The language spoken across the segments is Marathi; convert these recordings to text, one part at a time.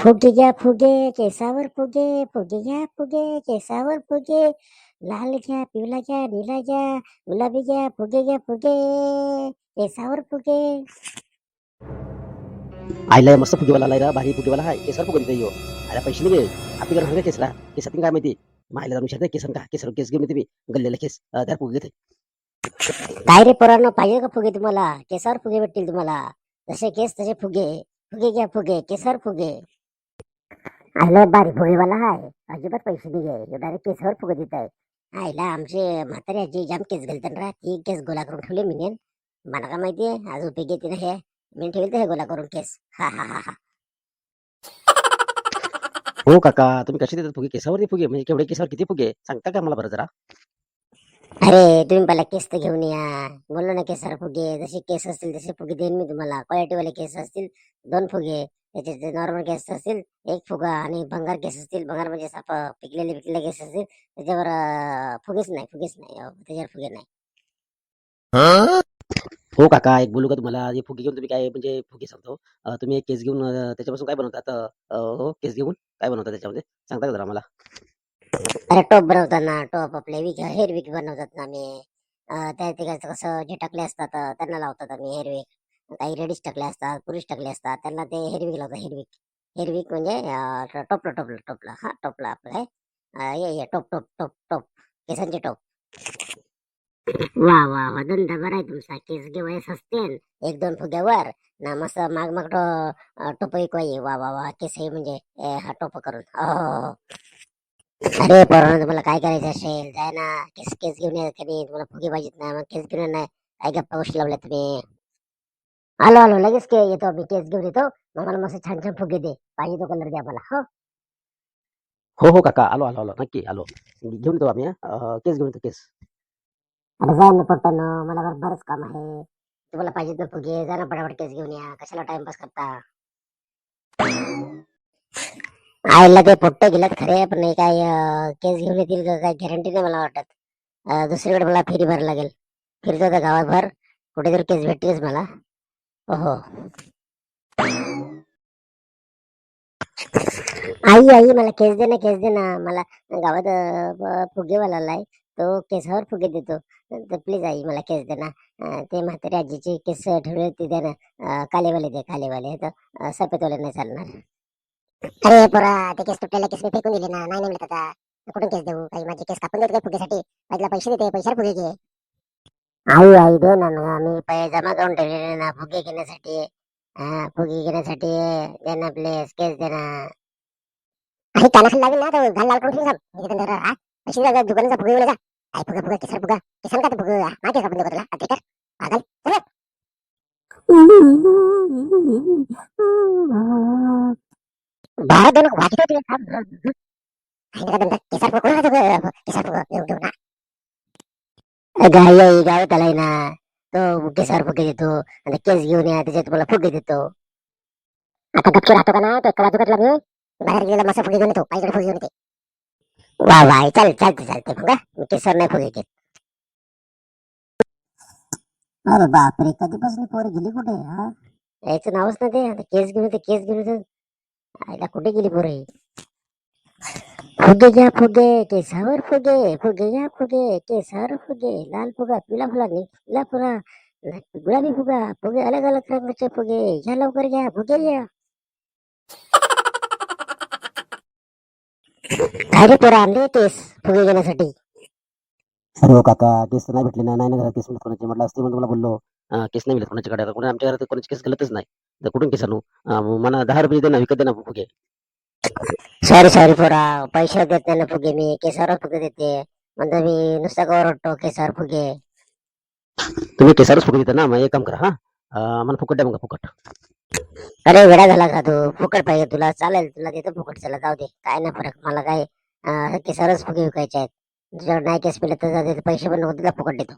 फुगे घ्या फुगे केसावर फुगे फुगे घ्या फुगे केसावर फुगे. लाल घ्या पिवला घ्या निळा घ्या गुलाबी घ्या फुगे घ्या फुगे केसावर फुगे. आईला मस्त फुगेवाला आलाय भारी फुगेवाला हाय. केसर फुगे देते यो आला पैसे नाही आपली घर हंगा केसला. केसात काय माहिती? मायला जाऊन विचारते केसन का केसर केस घेऊन मी. गल्लेला केस. त्या फुगे घेते. काय रे पोरांनो पाहिजे का फुगे तुम्हाला? केसावर फुगे भेटतील तुम्हाला. जसे केस तसे फुगे. फुगे घ्या फुगे केसावर फुगे. आलं बारी फुगेवाला हाय. अजिबात पैसे नाही घे. डायरेक्ट केसावर फुगे देत आहे आईला आमचे म्हातारी आजी जाम केस गेलते ना. ती केस गोला करून ठेवले मी मला काय माहितीये आज उपयोगी येते ना हे. मी ठेवले हे गोला करून केस. हा हा हा हा. हो काका तुम्ही कसे देतात फुगे? केसावरती फुगे? म्हणजे केवढे केसावर किती फुगे? सांगता का मला बरं जरा? अरे तुम्ही पहिला केस तर घेऊन या. बोललो ना केसावर फुगे. जसे केस असतील तसे फुगे देईन मी तुम्हाला. क्वालिटी वाले केस असतील दोन फुगे. त्याचे नॉर्मल केस असतील एक फुगा आणि भंगार केस असतील भंगार म्हणजे पिकलेले पिकलेले केस असतील त्याच्यावर फुगेच नाही फुगेच नाही त्याच्यावर फुगे नाही. हो काका एक बोलू का तुम्हाला? जे फुगे घेऊन तुम्ही काय म्हणजे फुगे सांगतो अं, तुम्ही एक केस घेऊन त्याच्यापासून काय बनवतात? हो केस घेऊन काय बनवतात त्याच्यामध्ये? सांगता का जरा मला अरे टोप बनवतात ना टोप आपले विक हेअर विक बनवतात ना आम्ही अं, त्या ठिकाणचं कसं जे टाकले असतात त्यांना लावतात आम्ही हेअर विक काही लेडीज टाकले असतात पुरुष टाकले असतात त्यांना ते हेअर विक लावतात हेअर म्हणजे टोपलं टोपलं टोपलं. हा टोपलं आपलं आहे. ये टोप टोप टोप टोप. केसांचे टोप. वा वा वा. धंदा बरा आहे तुमचा. केस घेवायस सस्तेन एक दोन फुग्यावर ना मस्त माग माग टो टोप विकवाई वा वा वा. केस हे म्हणजे ए, हा टोप करून. हो, हो, हो अरे पोरांनो तुम्हाला काय करायचं असेल? जाय ना. केस केस घेऊन या कधी. तुम्हाला फुगे पाहिजेत ना. मग केस घेऊन नाही काय गप्पा गोष्टी लावल्या तुम्ही? आलो आलो लगेच के येतो मी केस घेऊन येतो. मग मला मस्त छान छान फुगे दे. पाहिजे तो कलर द्या मला हो? हो हो काका आलो आलो आलो नक्की आलो. घेऊन येतो आम्ही अं, केस घेऊन येतो केस. अरे जाय ना पट्टानो मला बरं बरंच काम आहे. तुम्हाला पाहिजेत ना फुगे जा ना पटापट केस घेऊन या. कशाला टाइमपास करता? आईला ते पोट्टे गेल्यात खरे पण हे काय अं, केस घेऊन येतील का काय गॅरंटी नाही मला वाटत. अं, दुसरीकडे मला फेरी भरायला लागेल. फिरतो आता गावात भर. कुठेतरी केस भेटतेच मला. आई आई मला केस दे ना केस दे ना. मला गावात अं, फुगेवाला आलाय तो केसावर फुगे देतो. तर प्लीज आई मला केस दे ना. अं, ते म्हातारी आजीचे केस ठेवले ते दे ना अं, कालेवाले दे कालेवाले. तर अं, सफेदवाले नाही चालणार. अरे पोरा ते केस तुटलेले केस मी फेकून दिले ना. नाही नाही मिळत आता. कुठून केस देऊ? काही माझे केस कापून देत काय फुगेसाठी माझ्याला पैसे देते पैशावर फुगे घे. आई आई दे ना ना. मी पैसे जमा करून ठेवलेले ना. फुगे घेण्यासाठी हा फुगे घेण्यासाठी दे ना प्लीज केस दे ना आई कानाखाली लागेल ना. तर घाल लाल करून ठेवून सांग मी तिथे हा. पैसे द्या दुकानाचा फुगे घेऊन जा. आई फुगा फुगा केसर फुगा. केसर का ते फुगा? मा केस तुला. आता कर. पागल दोन वाटत होते केसर फुगा? केसर फुगा. आई गावात आलाय ना तो केसावर फुगे देतो आणि केस घेऊन या त्याच्यात तुम्हाला फुगे देतो आता गपचूर राहतो का ना तो कला चुकतला मी बाहेर गेला मस्त फुगे घेऊन येतो पाहिजे फुगे घेऊन येते वा वा आई, चाल चालते चालते फुगा मी केसर नाही फुगे घेत अरे बापरे कधीपासून पोर गेली कुठे हा याचं नावच ना ते आता केस घेऊन येते केस घेऊन आईला कुठे गेली पोरं ही फुगे घ्या फुगे केसावर फुगे फुगे घ्या फुगे केसावर फुगे लाल फुगा पिला फुला निळा फुगा गुलाबी फुगा फुगे अलग अलग रंगाचे फुगे घ्या लवकर घ्या फुगे घ्या काय रे पोरा आणले केस फुगे घेण्यासाठी अरे हो काका केस तर नाही भेटले ना नाही ना घरात केस मिळत कोणाचे म्हटलं असते म्हणून तुम्हाला बोललो अं, केस नाही मिळत कोणाच्याकडे आता कोणी आमच्या घरात कोणाचे केस गलतच नाही तर कुठून केस आणू अं, मला दहा रुपये दे ना विकत दे ना फुगे सॉरी सॉरी पोरा. पैसे देत नाही ना फुगे मी. केसावर फुगे देते. म्हणतो मी नुसता का ओरडतो केसावर फुगे. तुम्ही केसावरच फुगे देता ना? मग एक काम करा हा? अं, मला फुकट द्या मग फुकट. अरे वेडा झाला का तू? फुकट पाहिजे तुला. चालेल तुला देतो फुकट. चला जाऊ दे. काय नाही फरक. मला काय अं, केसावरच फुगे विकायचे आहेत. तुझ्याकडे नाही केस पिले तर जाऊ दे, पैसे पण नको तुला फुकट देतो.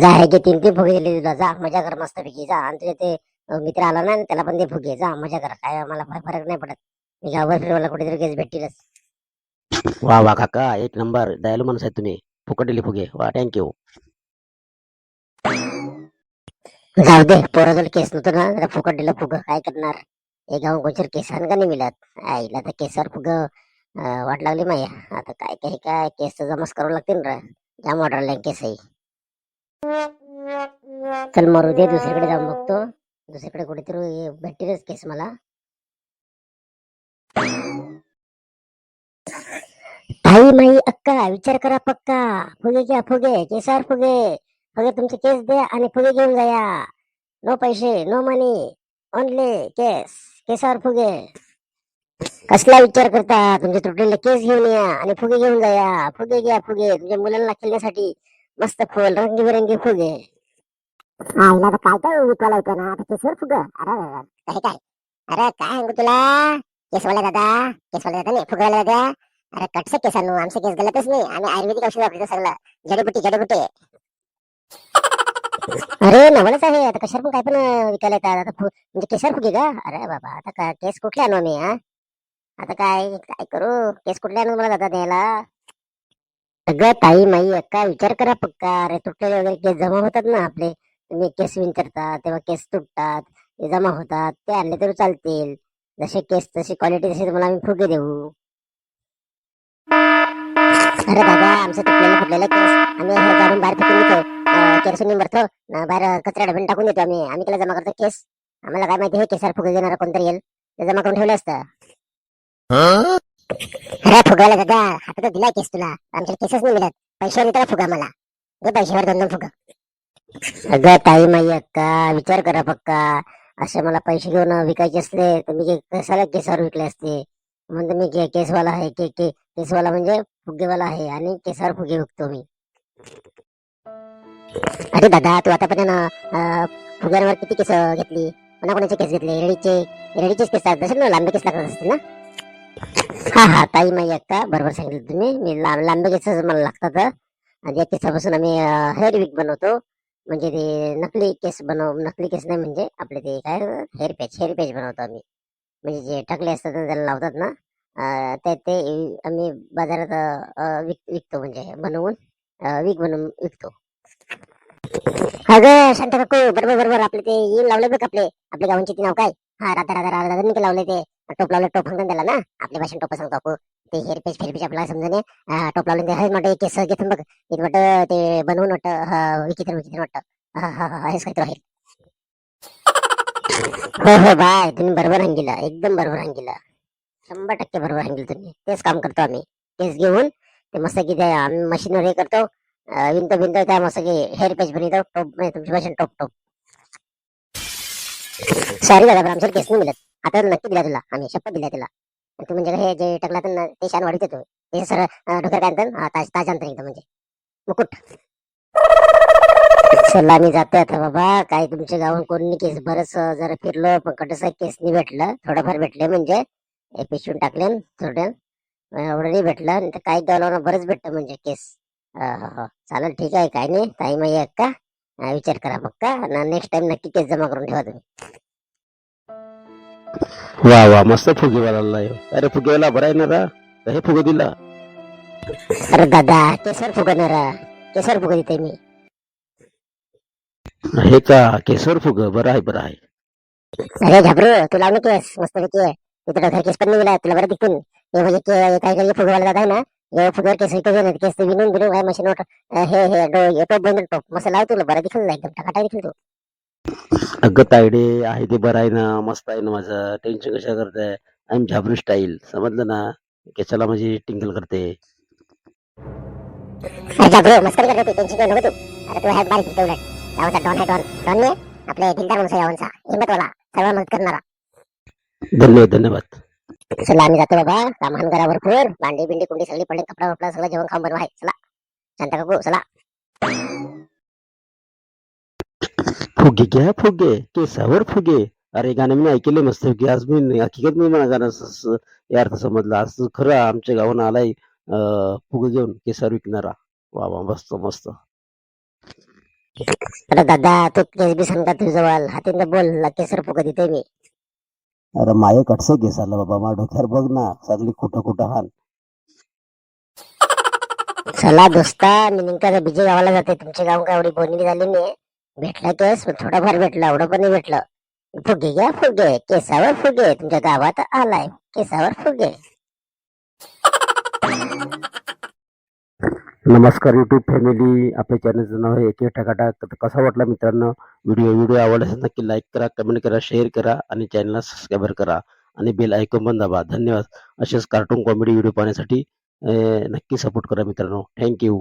जा हे घे. तीन तीन फुगे दिले तुला. जा मजा कर मस्त पैकी जा. आणि तुझे ते अं, मित्र आला ना त्याला पण ते फुगे. जा मजा कर. काय मला फार फरक नाही पडत. गावात फिरवायला कुठेतरी केस भेटतीलच वा वा काका एक नंबर दयालू माणूस आहे तुम्ही फुकट दिली फुगे वा थँक्यू जाऊ दे पोराजवळ केस नव्हतं ना त्याला फुकट दिलं फुग काय करणार हे गाव गोचर केसान का नाही मिळत आईला तर केसर फुग वाट लागली माया आता काय काय काय केस तर जमाच करावं लागतील ना जाम ऑर्डर केसही चल मरू दे दुसरीकडे जाऊन बघतो दुसरीकडे कुठेतरी भेटतीलच केस मला भाई माई अक्का विचार करा पक्का. फुगे घ्या फुगे. केसार फुगे. फुगे तुमचे केस द्या आणि फुगे घेऊन जाया. नो पैसे नो मनी ओनली केस. केसावर फुगे. कसला विचार करता? तुमच्या तुटलेले केस घेऊन या आणि फुगे घेऊन जाया. फुगे घ्या फुगे. तुमच्या मुलांना खेळण्यासाठी मस्त फुल रंगीबेरंगी फुगे. आईला तर काय काय विकवायला होतं ना. आता केसवर फुगे. अरे काय काय? अरे काय सांगू तुला? केसवाला दादा केसवाला दादा नाही फुगवाला दादा? अरे कटसे केसांनो आमचे केस गलतच नाही. आम्ही आयुर्वेदिक औषध वापरतो सगळं. जडीबुटी जडीबुटी. अरे नवलच आहे. आता कशावर पण काय पण विकायला येतात. आता फु- म्हणजे केसर फुगे का अरे बाबा आता काय केस कुठले आणू आम्ही हा आता काय काय करू? केस कुठले आणू मला दादा द्यायला? अगं ताई माई अक्का विचार करा पक्का. अरे तुटलेले वगैरे केस जमा होतात ना आपले. तुम्ही केस विंचरतात तेव्हा केस तुटतात ते जमा होतात. ते आणले तरी चालतील. जसे केस तशी क्वालिटी तशी तुम्हाला आम्ही फुगे देऊ. अरे बाबा आमचं तुटलेलं फुटलेलं केस आम्ही हे जाणून बाहेर फेकून देतो. केरसुनी भरतो बाहेर कचरा डबून टाकून देतो आम्ही. आम्ही त्याला जमा करतो केस आम्हाला काय माहिती हे केसार फुगे देणार कोणतरी येईल. ते जमा करून ठेवलं असतं. अरे फुगायला दादा हातात दिलाय केस तुला. आमच्या केसच नाही मिळत. पैसे आणि त्याला फुगा मला हे पैशावर दोन दोन फुगा. अगं ताई माई अक्का विचार करा पक्का. असे मला पैसे घेऊन विकायचे असले तर मी कशाला केसावर विकले असते. म्हणतो मी के- केसवाला आहे के के केसवाला म्हणजे फुगेवाला आहे आणि केसावर फुगे विकतो मी. अरे दादा तू आतापर्यंत फुग्यांवर किती केस घेतली? कोणाकोणाचे केस घेतले? रेडीचे रेडीचेच केस आहेत. ना लांबे केस लागत असतील ना? हा हा ताई माई अक्का बरोबर सांगितलं तुम्ही. मी लांब लांबे केस मला लागतात आणि या केसापासून आम्ही हेअर विक बनवतो. म्हणजे ते नकली केस बनव नकली केस नाही म्हणजे आपले ते काय हेअर पॅच हेअर पॅच बनवतो आम्ही म्हणजे जे टकले असतात ना त्याला लावतात ना ते ते आम्ही बाजारात विक विकतो म्हणजे बनवून विक बनवून विकतो अगं शांत काकू बरोबर बरोबर आपले ते येईल लावले बघ आपले आपल्या गावांचे ते नाव काय हा राधा राधा राधा राधा लावले ते टोप लावले टोप सांगतो त्याला ना आपल्या भाषेत टोप सांगतो ते हेरपेज फेरपेज आपला पेज टॉप समजणे टोप लावले ते हेच मोठे केस घेतून बघ. इथं वाटतं ते बनवून वाटतं विचित्र विचित्र वाटतं. हा हा हा हेच काहीतरी आहे हो हो बाय. तुम्ही बरोबर हंगिला एकदम बरोबर हंगिला शंभर टक्के बरोबर हंगिल तुम्ही. तेच काम करतो आम्ही. केस घेऊन ते मस्त की ते आम्ही मशीनवर हे करतो. विंत विंत त्या मस्त की हेअर पेज बनवतो. टोप म्हणजे तुमची भाषा टोप टोप. सॉरी दादा पण आमच्या केस नाही मिळत. आता नक्की दिला तुला. आम्ही शपथ दिला तुला. तू म्हणजे हे जे टाकला ते शान वाढीत येतो हे सर डोक्यात काय म्हणतात ताज एकदम म्हणजे. मुकुट. चला मी जाते आता बाबा. काय तुमच्या गावून कोणी केस बरंच जरा फिरलो पण कटस केस नाही भेटलं. थोडंफार भेटले म्हणजे. हे पिशवून टाकले थोडं. एवढं नाही भेटलं. आणि काही गावला बरंच भेटतं म्हणजे केस. हो, हो. चालेल ठीक आहे. काय नाही. ताई माई का? विचार करा पक्का नेक्स्ट टाइम नक्की केस जमा करून ठेवा तुम्ही. वा वा मस्त फुगेवाला आलाय. अरे फुगेवाला बरा आहे ना रा. हे फुगे दिला? अरे दादा केसर फुगणार केसर फुग देते मी. हे का केसर फुग? बरं आहे बरं आहे. अरे घाबरू. तू लावणे केस. मस्त पैकी आहे तिथे डोक्यावर केस पण नाही तुला बरं दिसून. हे म्हणजे के- काही काही फुगवायला आहे ना. हे फुगवर केस विकत नाही केस विनून बिनून काय मशीन हे हे डो हे टोप बंद टोप मस्त लाव तुला. बरं दिसून एकदम टकाटा दिसून तू. अगं तायडे आहे ते बरं आहे ना मस्त आहे ना माझं. टेन्शन कशा करताय? आय एम झाबरू स्टाईल समजलं ना? केसाला माझी टिंकल करते. मस्करी करते टेन्शन घेऊ नको तू. अरे तू आहे बारीक इथे उलट. गावाचा डॉन आहे डॉन डॉन मी आपले दिलदार माणूस आहे गावांचा हिंमतवाला. सर्व मदत करणारा. धन्यवाद धन्यवाद. चला आम्ही जातो बाबा. सामान करा भरपूर. भांडी बिंडी कुंडी सगळी पडले. कपडा वपडा सगळं जेवण खाऊन बनवा आहे. चला. शांत काकू चला. फुगे घ्या फुगे. केसावर फुगे. अरे गाणं मी ऐकले मस्त. की आज मी हकीकत मी मला गाणं हे अर्थ समजला. आज खरं आमच्या गावानं आलाय अं, फुगे घेऊन केसावर विकणारा. वा वा मस्त मस्त. अरे दादा तू केस बी सांगा तुझ्याजवळ हातीनं बोल केसर फुग देते मी. अरे माये कटसे केस आलं बाबा. मा डोक्यावर बघ ना. सगळी कुठं कुठं हान चला दोस्ता मी निघता बिजे गावाला जाते तुमच्या गाव का एवढी बोनी झाली नाही भेटला केस थोडाफार भेटला एवढं पण भेटलं. फुगे घ्या फुगे. केसावर फुगे. तुमच्या गावात आलाय. केसावर फुगे. नमस्कार युट्यूब फॅमिली आपल्या चॅनलचं नाव आहे एक टाकाटा कसा वाटला मित्रांनो? व्हिडिओ व्हिडिओ आवडला असेल नक्की लाईक करा कमेंट करा शेअर करा आणि चॅनलला सबस्क्राईबर करा. आणि बेल ऐकून पण दाबा. धन्यवाद. असेच कार्टून कॉमेडी व्हिडिओ पाहण्यासाठी नक्की सपोर्ट करा मित्रांनो. थँक्यू